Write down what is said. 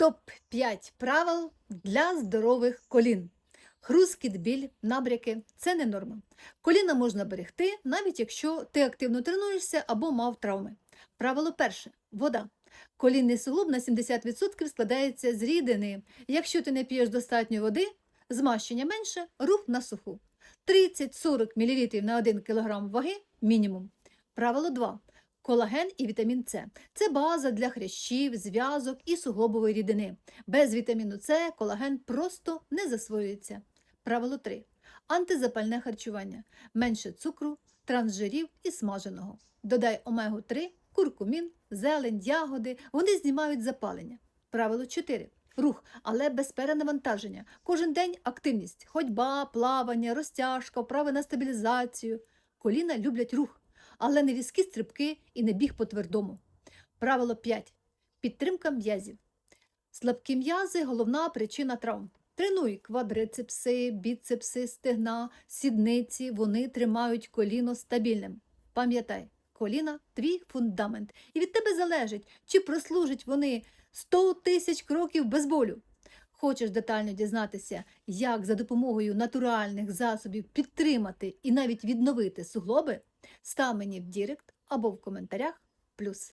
Топ-5 правил для здорових колін. Хрускіт, біль, набряки це не норма. Коліна можна берегти, навіть якщо ти активно тренуєшся або мав травми. Правило перше вода. Колінний суглоб на 70% складається з рідини. Якщо ти не п'єш достатньо води, змащення менше, рух на суху. 30-40 мл на 1 кг ваги мінімум. Правило 2. Колаген і вітамін С. Це база для хрящів, зв'язок і суглобової рідини. Без вітаміну С колаген просто не засвоюється. Правило 3. Антизапальне харчування. Менше цукру, трансжирів і смаженого. Додай омегу-3, куркумін, зелень, ягоди. Вони знімають запалення. Правило 4. Рух, але без перенавантаження. Кожен день активність, ходьба, плавання, розтяжка, вправи на стабілізацію. Коліна люблять рух, але не різкі стрибки і не біг по твердому. Правило 5. Підтримка м'язів. Слабкі м'язи головна причина травм. Тренуй квадрицепси, біцепси, стегна, сідниці, вони тримають коліно стабільним. Пам'ятай, коліна твій фундамент, і від тебе залежить, чи прослужать вони 100 тисяч кроків без болю. Хочеш детально дізнатися, як за допомогою натуральних засобів підтримати і навіть відновити суглоби? Став мені в Дірект або в коментарях плюс.